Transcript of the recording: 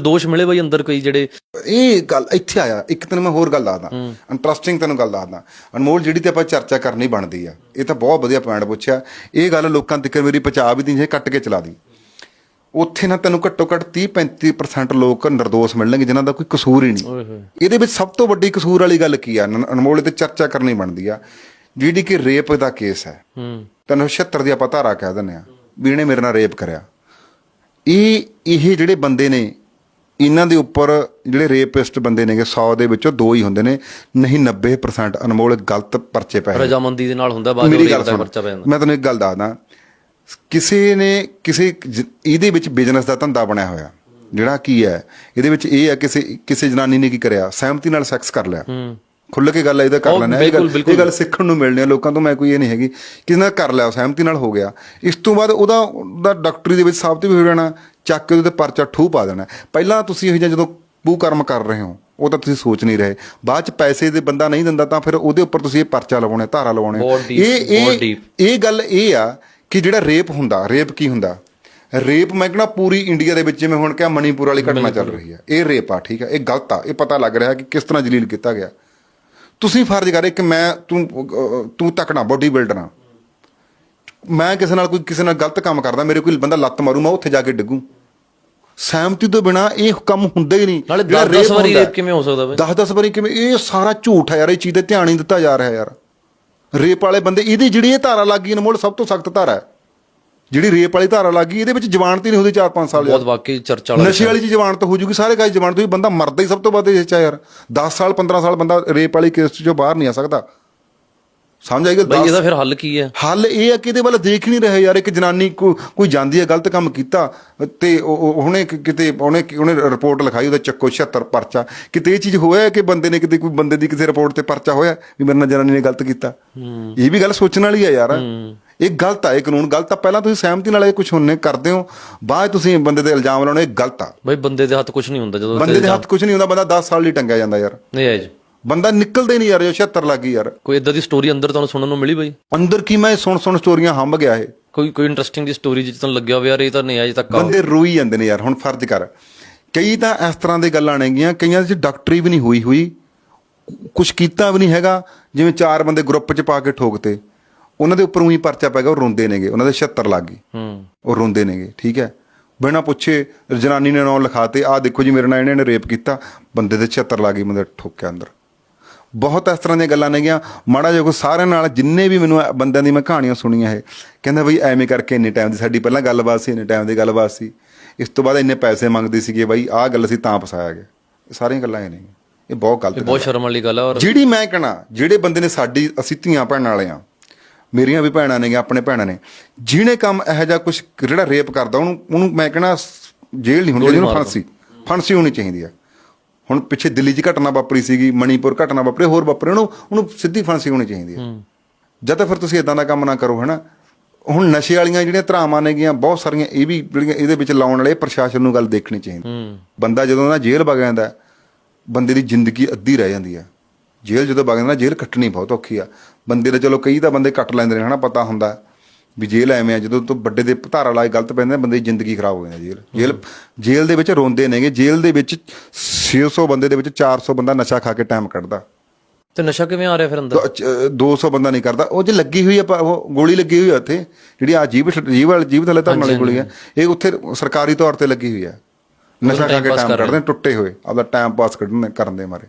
ਦੋਸ਼ ਮਿਲੇ ਬਈ ਅੰਦਰ ਕੋਈ ਜਿਹੜੇ ਇਹ ਗੱਲ ਇੱਥੇ ਆਇਆ ਇੱਕ ਤੈਨੂੰ ਮੈਂ ਹੋਰ ਗੱਲ ਦੱਸਦਾ ਇੰਟਰਸਟਿੰਗ ਤੈਨੂੰ ਗੱਲ ਦੱਸਦਾ। ਅਨਮੋਲ ਜਿਹੜੀ ਤੇ ਆਪਾਂ ਚਰਚਾ ਕਰਨੀ ਬਣਦੀ ਆ ਇਹ ਤਾਂ ਬਹੁਤ ਵਧੀਆ ਪੁਆਇੰਟ ਪੁੱਛਿਆ। ਇਹ ਗੱਲ ਲੋਕਾਂ ਤੱਕ ਮੇਰੀ ਪਹੁੰਚਾ ਵੀ ਦੀ ਜੇ ਕੱਟ ਕੇ ਚਲਾ ਦੀ। ਉੱਥੇ ਨਾ ਤੈਨੂੰ ਘੱਟੋ ਘੱਟ 30 35% ਲੋਕ ਨਿਰਦੋਸ਼ ਮਿਲਣਗੇ ਜਿਨ੍ਹਾਂ ਦਾ ਕੋਈ ਕਸੂਰ ਹੀ ਨਹੀਂ। ਇਹਦੇ ਵਿੱਚ ਸਭ ਤੋਂ ਵੱਡੀ ਕਸੂਰ ਵਾਲੀ ਗੱਲ ਕੀ ਆ? ਅਨਮੋਲ ਤੇ ਚਰਚਾ ਕਰਨੀ ਬਣਦੀ ਆ। ਜਿਹੜੀ ਕਿ ਰੇਪ ਦਾ ਕੇਸ ਹੈ। ਤੈਨੂੰ 76 ਦੀ ਆਪਾਂ ਧਾਰਾ ਕਹਿ ਦਿੰਦੇ ਆ ਵੀ ਇਹਨੇ ਮੇਰੇ ਨਾਲ ਰੇਪ ਕਰਿਆ। ਇਹ ਇਹ ਜਿਹੜੇ ਬੰਦੇ ਨੇ ਇਹਨਾਂ ਦੇ ਉੱਪਰ ਜਿਹੜੇ ਰੇਪਿਸਟ ਬੰਦੇ ਨੇਗੇ 100 ਦੇ ਵਿੱਚੋਂ ਦੋ ਹੀ ਹੁੰਦੇ ਨੇ ਨਹੀਂ 90% ਅਨਮੋਲ ਗਲਤ ਪਰਚੇ ਹੋਏ। ਰਜਾਮੰਦੀ ਦੇ ਨਾਲ ਹੁੰਦਾ ਬਾਅਦ ਵਿੱਚ ਪਰਚਾ ਪੈ ਜਾਂਦਾ। ਮੈਂ ਤੈਨੂੰ ਇੱਕ ਗੱਲ ਦੱਸਦਾ। ਕਿਸੇ ਨੇ ਕਿਸੇ ਇਹਦੇ ਵਿੱਚ ਬਿਜ਼ਨਸ ਦਾ ਧੰਦਾ ਬਣਿਆ ਹੋਇਆ। ਜਿਹੜਾ ਕੀ ਹੈ ਇਹਦੇ ਵਿੱਚ ਇਹ ਹੈ ਕਿਸੇ ਕਿਸੇ ਜਨਾਨੀ ਨੇ ਕੀ ਕਰਿਆ? ਸਹਿਮਤੀ ਨਾਲ ਸੈਕਸ ਕਰ ਲਿਆ। ਹੂੰ ਖੁੱਲ ਕੇ ਗੱਲ ਇਹਦਾ ਕਰ ਲੈਣਾ ਇਹ ਗੱਲ। ਇਹ ਗੱਲ ਸਿੱਖਣ ਨੂੰ ਮਿਲਣੀ ਆ ਲੋਕਾਂ ਤੋਂ ਮੈਂ ਕੋਈ ਇਹ ਨਹੀਂ ਹੈਗੀ। ਕਿਸੇ ਨਾਲ ਕਰ ਲਿਆ ਸਹਿਮਤੀ ਨਾਲ ਹੋ ਗਿਆ। ਇਸ ਤੋਂ ਬਾਅਦ ਉਹਦਾ ਉਹਦਾ ਡਾਕਟਰੀ ਦੇ ਵਿੱਚ ਸਾਬਤ ਵੀ ਹੋ ਜਾਣਾ ਚੱਕ ਕੇ ਉਹਦੇ ਤੇ ਪਰਚਾ ਠੂ ਪਾ ਦੇਣਾ। ਪਹਿਲਾਂ ਤੁਸੀਂ ਇਹ ਜਿਹਾ ਜਦੋਂ ਪੂ ਕਰਮ ਕਰ ਰਹੇ ਹੋ ਉਹ ਤਾਂ ਤੁਸੀਂ ਸੋਚ ਨਹੀਂ ਰਹੇ। ਬਾਅਦ ਚ ਪੈਸੇ ਦੇ ਬੰਦਾ ਨਹੀਂ ਦਿੰਦਾ ਤਾਂ ਫਿਰ ਉਹਦੇ ਉੱਪਰ ਤੁਸੀਂ ਇਹ ਪਰਚਾ ਲਵਾਉਣਾ ਧਾਰਾ ਲਵਾਉਣੇ। ਇਹ ਇਹ। ਇਹ ਗੱਲ ਇਹ ਆ ਕਿ ਜਿਹੜਾ ਰੇਪ ਹੁੰਦਾ ਰੇਪ ਕੀ ਹੁੰਦਾ? ਰੇਪ ਮੈਂ ਕਹਿੰਦਾ ਪੂਰੀ ਇੰਡੀਆ ਦੇ ਵਿੱਚ ਜਿਵੇਂ ਹੁਣ ਕਿਹਾ ਮਣੀਪੁਰ ਵਾਲੀ ਘਟਨਾ ਚੱਲ ਰਹੀ ਹੈ ਇਹ ਰੇਪ ਆ ਠੀਕ ਹੈ ਇਹ ਗਲਤ ਆ। ਇਹ ਪਤਾ ਲੱਗ ਰਿਹਾ ਕਿ ਕਿਸ ਤਰ੍ਹਾਂ ਜਲੀਲ ਕੀਤਾ ਗਿਆ। ਤੁਸੀਂ ਫਰਜ਼ ਕਰ ਕਿ ਮੈਂ ਤੂੰ ਤੂੰ ਤੱਕਣਾ ਬੋਡੀ ਬਿਲਡਰ ਆ ਮੈਂ ਕਿਸੇ ਨਾਲ ਕੋਈ ਕਿਸੇ ਨਾਲ ਗਲਤ ਕੰਮ ਕਰਦਾ ਮੇਰੇ ਕੋਈ ਬੰਦਾ ਲੱਤ ਮਾਰੂ ਮੈਂ ਉੱਥੇ ਜਾ ਕੇ ਡਿੱਗੂ। ਸਹਿਮਤੀ ਤੋਂ ਬਿਨਾ ਇਹ ਕੰਮ ਹੁੰਦਾ ਹੀ ਨਹੀਂ। ਨਾਲੇ ਜਿਹੜਾ 10 ਵਾਰੀ ਰੇਪ ਕਿਵੇਂ ਹੋ ਸਕਦਾ ਬਈ? 10 10 ਵਾਰੀ ਕਿਵੇਂ ਇਹ ਸਾਰਾ ਝੂਠ ਹੈ ਯਾਰ ਇਹ ਚੀਜ਼ ਤੇ ਧਿਆਨ ਹੀ ਦਿੱਤਾ ਜਾ ਰਿਹਾ ਯਾਰ। ਰੇਪ ਵਾਲੇ ਬੰਦੇ ਇਹਦੀ ਜਿਹੜੀ ਇਹ ਧਾਰਾ ਲੱਗੀ ਅਨਮੋਲ ਸਭ ਤੋਂ ਸਖਤ ਧਾਰਾ ਹੈ। ਜਿਹੜੀ ਰੇਪ ਵਾਲੀ ਧਾਰਾ ਲੱਗੀ ਇਹਦੇ ਵਿੱਚ ਜ਼ਮਾਨਤ ਹੀ ਨਹੀਂ ਹੁੰਦੀ 4-5 ਸਾਲ ਬਹੁਤ ਵਾਕਈ ਚਰਚਾ ਵਾਲਾ ਨਸ਼ੇ ਵਾਲੀ ਚ ਜ਼ਮਾਨਤ ਹੋ ਜੂਗੀ ਸਾਰੇ ਕਾਜ ਜ਼ਮਾਨਤ ਹੋਈ ਬੰਦਾ ਮਰਦਾ ਹੀ ਸਭ ਤੋਂ ਵੱਧ ਚ ਆ ਯਾਰ। 10 ਸਾਲ 15 ਸਾਲ ਬੰਦਾ ਰੇਪ ਵਾਲੀ ਕੇਸ ਚੋਂ ਬਾਹਰ ਨਹੀਂ ਆ ਸਕਦਾ। ਸਮਝ ਆਈ ਗੱਲ? ਬਈ ਇਹਦਾ ਫਿਰ ਹੱਲ ਕੀ ਹੈ? ਹੱਲ ਇਹ ਹੈ ਕਿ ਇਹਦੇ ਵੱਲ ਦੇਖ ਨਹੀਂ ਰਹੇ ਯਾਰ ਇੱਕ ਜਨਾਨੀ ਕੋਈ ਜਾਂਦੀ ਹੈ ਗਲਤ ਕੰਮ ਕੀਤਾ ਤੇ ਉਹ- ਉਹ- ਉਹਨੇ ਕਿਤੇ ਉਹਨੇ ਉਹਨੇ ਰਿਪੋਰਟ ਲਿਖਾਈ ਉਹਦਾ ਚੱਕੋ 76 ਪਰਚਾ। ਕਿਤੇ ਇਹ ਚੀਜ਼ ਹੋਇਆ ਕਿ ਬੰਦੇ ਨੇ ਕਿਤੇ ਕੋਈ ਬੰਦੇ ਦੀ ਕਿਸੇ ਰਿਪੋਰਟ ਤੇ ਪਰਚਾ ਹੋਇਆ ਵੀ ਮੇਰੇ ਨਾਲ ਜਨਾਨੀ ਨੇ ਗਲਤ ਕੀਤਾ? ਇਹ ਵੀ ਗੱਲ ਸੋਚਣ ਵਾਲੀ ਹੈ ਯਾਰ। ਇਹ ਗਲਤ ਆ ਇਹ ਕਾਨੂੰਨ ਗਲਤ ਆ। ਪਹਿਲਾਂ ਤੁਸੀਂ ਸਹਿਮਤੀ ਨਾਲ ਇਹ ਕੁਝ ਹੁੰਨੇ ਕਰਦੇ ਹੋ। ਬਾਅਦ ਤੁਸੀਂ ਬੰਦੇ ਤੇ ਇਲਜ਼ਾਮ ਲਾਉਣੇ ਇਹ ਗਲਤ ਆ। ਬਈ ਬੰਦੇ ਦੇ ਹੱਥ ਕੁਝ ਨਹੀਂ ਹੁੰਦਾ ਜਦੋਂ ਬੰਦੇ ਦੇ ਹੱਥ ਕੁਝ ਨਹੀਂ ਹੁੰਦਾ ਬੰਦਾ 10 ਸਾਲ ਲਈ ਟੰਗਿਆ ਜਾਂਦਾ ਯਾਰ। ਨਹੀਂ ਆਏ ਜੀ। ਬੰਦਾ ਨਿਕਲਦੇ ਨਹੀਂ ਯਾਰ ਜੋ 76 ਲੱਗੀ ਯਾਰ। ਕੋਈ ਇਦਾਂ ਦੀ ਸਟੋਰੀ ਅੰਦਰ ਤੁਹਾਨੂੰ ਸੁਣਨ ਨੂੰ ਮਿਲੀ ਬਈ? ਅੰਦਰ ਕੀ ਮੈਂ ਸੁਣ ਸੁਣ ਸਟੋਰੀਆਂ ਹੰਬ ਗਿਆ ਇਹ। ਕੋਈ ਕੋਈ ਇੰਟਰਸਟਿੰਗ ਦੀ ਸਟੋਰੀ ਤੁਹਾਨੂੰ ਲੱਗਿਆ ਹੋਵੇ ਯਾਰ ਇਹ ਤਾਂ ਨਹੀਂ ਅਜੇ ਤੱਕ ਬੰਦੇ ਰੋਈ ਜਾਂਦੇ ਨੇ ਯਾਰ ਹੁਣ ਫਰਜ਼ ਕਰ। ਕਈ ਤਾਂ ਇਸ ਤਰ੍ਹਾਂ ਦੇ ਗੱਲਾਂ ਨੇਗੀਆਂ ਕਈਆਂ ਦੇ ਡਾਕਟਰੀ ਵੀ ਨਹੀਂ ਹੋਈ ਹੋਈ। ਕੁਝ ਕੀਤਾ ਵੀ ਨਹੀਂ ਹੈਗਾ ਜਿਵੇਂ ਚਾਰ ਬੰਦੇ ਗਰੁੱਪ 'ਚ ਪਾ ਕੇ ਠੋਕਤੇ। ਉਹਨਾਂ ਦੇ ਉੱਪਰ ਉਹੀ ਪਰਚਾ ਪੈ ਗਿਆ ਉਹ ਰੋਂਦੇ ਨੇਗੇ। ਉਹਨਾਂ ਦੇ 76 ਲੱਗ ਗਈ ਹੂੰ। ਉਹ ਰੋਂਦੇ ਨੇਗੇ ਠੀਕ ਹੈ? ਬਿਨਾਂ ਪੁੱਛੇ ਜਨਾਨੀ ਨੇ ਨਾਂ ਲਿਖਾਤੇ ਆਹ ਦੇਖੋ ਜੀ ਮੇਰੇ ਨਾਲ ਇਹਨੇ ਨੇ ਰੇਪ ਕੀਤਾ ਬੰਦੇ ਦੇ 76 ਲੱਗ ਗਈ ਬੰਦੇ ਠੋਕਿਆ ਅੰਦਰ। ਬਹੁਤ ਇਸ ਤਰ੍ਹਾਂ ਦੀਆਂ ਗੱਲਾਂ ਨੇਗੀਆਂ ਮਾੜਾ ਜਿਹਾ ਕੋਈ ਸਾਰਿਆਂ ਨਾਲ ਜਿੰਨੇ ਵੀ ਮੈਨੂੰ ਬੰਦਿਆਂ ਦੀ ਮੈਂ ਕਹਾਣੀਆਂ ਸੁਣੀਆਂ ਇਹ ਕਹਿੰਦਾ ਬਈ ਐਵੇਂ ਕਰਕੇ ਇੰਨੇ ਟਾਈਮ ਦੀ ਸਾਡੀ ਪਹਿਲਾਂ ਗੱਲਬਾਤ ਸੀ ਇੰਨੇ ਟਾਈਮ ਦੀ ਗੱਲਬਾਤ ਸੀ। ਇਸ ਤੋਂ ਬਾਅਦ ਇੰਨੇ ਪੈਸੇ ਮੰਗਦੇ ਸੀਗੇ ਬਈ ਆਹ ਗੱਲ ਸੀ ਤਾਂ ਫਸਾਇਆ ਗਿਆ। ਇਹ ਸਾਰੀਆਂ ਗੱਲਾਂ ਇਹ ਨੇ ਇਹ ਬਹੁਤ ਗਲਤ ਬਹੁਤ ਸ਼ਰਮ ਵਾਲੀ ਗੱਲ ਹੈ ਔਰ ਜਿਹੜੀ ਮੈਂ ਕਹਣਾ ਜਿਹੜੇ ਬੰਦੇ ਨੇ ਸਾਡੀ ਅਸੀਂ ਧੀਆਂ ਭੈਣਾਂ ਵਾਲੇ ਆ ਮੇਰੀਆਂ ਵੀ ਭੈਣਾਂ ਨੇਗੀਆਂ ਆਪਣੇ ਭੈਣਾਂ ਨੇ। ਜਿਹਨੇ ਕੰਮ ਇਹੋ ਜਿਹਾ ਕੁਝ ਜਿਹੜਾ ਰੇਪ ਕਰਦਾ ਉਹਨੂੰ ਉਹਨੂੰ ਮੈਂ ਕਹਣਾ ਜੇਲ੍ਹ ਨਹੀਂ ਹੁੰਦੀ ਉਹਨੂੰ ਫਾਂਸੀ ਫਾਂਸੀ ਹੋਣੀ ਚਾਹੀਦੀ ਆ। ਹੁਣ ਪਿੱਛੇ ਦਿੱਲੀ 'ਚ ਘਟਨਾ ਵਾਪਰੀ ਸੀਗੀ ਮਣੀਪੁਰ ਘਟਨਾ ਵਾਪਰੀ ਹੋਰ ਵਾਪਰੇ ਉਹਨੂੰ ਉਹਨੂੰ ਸਿੱਧੀ ਫਾਂਸੀ ਹੋਣੀ ਚਾਹੀਦੀ ਹੈ। ਜਦ ਤੱਕ ਫਿਰ ਤੁਸੀਂ ਇਦਾਂ ਦਾ ਕੰਮ ਨਾ ਕਰੋ ਹਨਾ। ਹੁਣ ਨਸ਼ੇ ਵਾਲੀਆਂ ਜਿਹੜੀਆਂ ਧਰਾਵਾਂ ਨੇਗੀਆਂ ਬਹੁਤ ਸਾਰੀਆਂ ਇਹ ਵੀ ਜਿਹੜੀਆਂ ਇਹਦੇ ਵਿੱਚ ਲਾਉਣ ਵਾਲੇ ਪ੍ਰਸ਼ਾਸਨ ਨੂੰ ਗੱਲ ਦੇਖਣੀ ਚਾਹੀਦੀ। ਬੰਦਾ ਜਦੋਂ ਨਾ ਜੇਲ੍ਹ ਵਗ ਜਾਂਦਾ ਬੰਦੇ ਦੀ ਜ਼ਿੰਦਗੀ ਅੱਧੀ ਰਹਿ ਜਾਂਦੀ ਹੈ ਜੇਲ੍ਹ ਜਦੋਂ ਵਗ ਜਾਂਦਾ ਨਾ ਜੇਲ੍ਹ ਕੱਟਣੀ ਬਹੁਤ ਔਖੀ ਆ। ਬੰਦੇ ਦੇ ਚਲੋ ਕਈ ਤਾਂ ਬੰਦੇ ਕੱਟ ਲੈਂਦੇ ਨੇ ਹਨਾ ਪਤਾ ਹੁੰਦਾ ਵੀ ਜੇਲ੍ਹ ਐਵੇਂ ਆ ਜਦੋਂ ਤੋਂ ਵੱਡੇ ਦੇ ਧਾਰਾ ਲਾਏ ਗਲਤ ਪੈਂਦੇ ਬੰਦੇ ਦੀ ਜ਼ਿੰਦਗੀ ਖਰਾਬ ਹੋ ਜਾਂਦੀ ਜੇਲ੍ਹ। ਜੇਲ੍ਹ ਜੇਲ੍ਹ ਦੇ ਵਿੱਚ ਰੋਂਦੇ ਨੇਗੇ ਜੇਲ੍ਹ ਦੇ ਵਿੱਚ 600 ਬੰਦੇ ਦੇ ਵਿੱਚ 400 ਬੰਦਾ ਨਸ਼ਾ ਖਾ ਕੇ ਟਾਈਮ ਕੱਢਦਾ। ਤੇ ਨਸ਼ਾ ਕਿਵੇਂ ਆ ਰਿਹਾ ਫਿਰ ਅੰਦਰ? ਦੋ- ਚ- 200 ਬੰਦਾ ਨਹੀਂ ਕਰਦਾ। ਉਹ ਜੇ ਲੱਗੀ ਹੋਈ ਆ ਉਹ ਗੋਲੀ ਲੱਗੀ ਹੋਈ ਆ ਉੱਥੇ ਜਿਹੜੀ ਆ ਜੀਭ ਜੀਭ ਵਾਲੀ ਜੀਭ ਥੱਲੇ ਧਰਨ ਵਾਲੀ ਗੋਲੀ ਆ ਇਹ ਉੱਥੇ ਸਰਕਾਰੀ ਤੌਰ ਤੇ ਲੱਗੀ ਹੋਈ ਆ। ਨਸ਼ਾ ਖਾ ਕੇ ਟਾਈਮ ਕੱਢਦੇ ਟੁੱਟੇ ਹੋਏ ਆਪਦਾ ਟਾਈਮ ਪਾਸ ਕੱਢਣ ਕਰਨ ਦੇ ਮਾਰੇ।